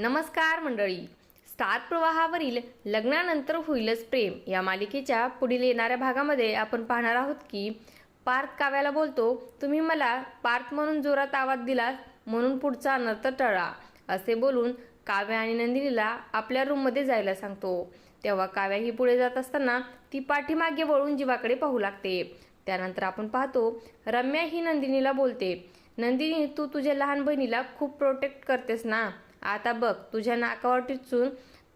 नमस्कार मंडळी. स्टार प्रवाहावरील लग्नानंतर होईलच प्रेम या मालिकेच्या पुढील येणाऱ्या भागामध्ये आपण पाहणार आहोत की पार्थ काव्याला बोलतो तुम्ही मला पार्थ म्हणून जोरात आवाज दिला म्हणून पुढचा अनर्थ टळा असे बोलून काव्या आणि नंदिनीला आपल्या रूममध्ये जायला सांगतो. तेव्हा काव्या ही पुढे जात असताना ती पाठीमागे वळून जीवाकडे पाहू लागते. त्यानंतर आपण पाहतो रम्या ही नंदिनीला बोलते नंदिनी तू तुझ्या लहान बहिणीला खूप प्रोटेक्ट करतेस ना? आता बघ तुझ्या नाकावर टिचून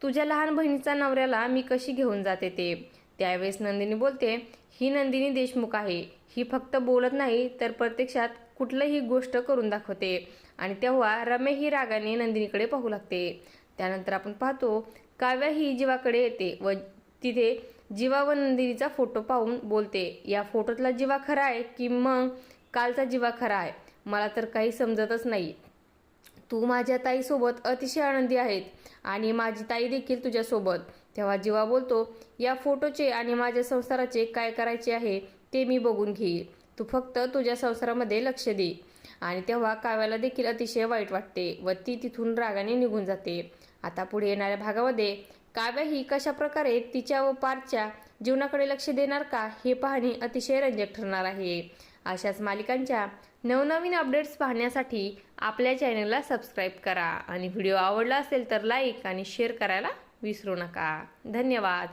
तुझ्या लहान बहिणीचा नवऱ्याला मी कशी घेऊन जाते ते? त्यावेळेस नंदिनी बोलते ही नंदिनी देशमुख आहे. ही फक्त बोलत नाही तर प्रत्यक्षात कुठलंही गोष्ट करून दाखवते. आणि तेव्हा रमे ही रागाने नंदिनीकडे पाहू लागते. त्यानंतर आपण पाहतो काव्या ही जीवाकडे येते व तिथे जीवा व नंदिनीचा फोटो पाहून बोलते या फोटोतला जीवा खरा आहे की मग कालचा जीवा खरा आहे? मला तर काही समजतच नाही. तू माझ्या ताईसोबत अतिशय आनंदी आहेत आणि माझी ताई देखील तुझ्यासोबत. तेव्हा जीवा बोलतो या फोटोचे आणि माझ्या संसाराचे काय करायचे आहे ते मी बघून घेईल. तू फक्त तुझ्या संसारामध्ये लक्ष दे. आणि तेव्हा काव्याला देखील अतिशय वाईट वाटते व ती तिथून रागाने निघून जाते. आता पुढे येणाऱ्या भागामध्ये काव्या ही कशा प्रकारे तिच्या व पारच्या जीवनाकडे लक्ष देणार का हे पाहणे अतिशय रंजक ठरणार आहे. अशाच मालिकांच्या नवनवीन अपडेट्स पाहण्यासाठी आपल्या चॅनलला सबस्क्राईब करा आणि व्हिडिओ आवडला असेल तर लाईक आणि शेअर करायला विसरू नका. धन्यवाद.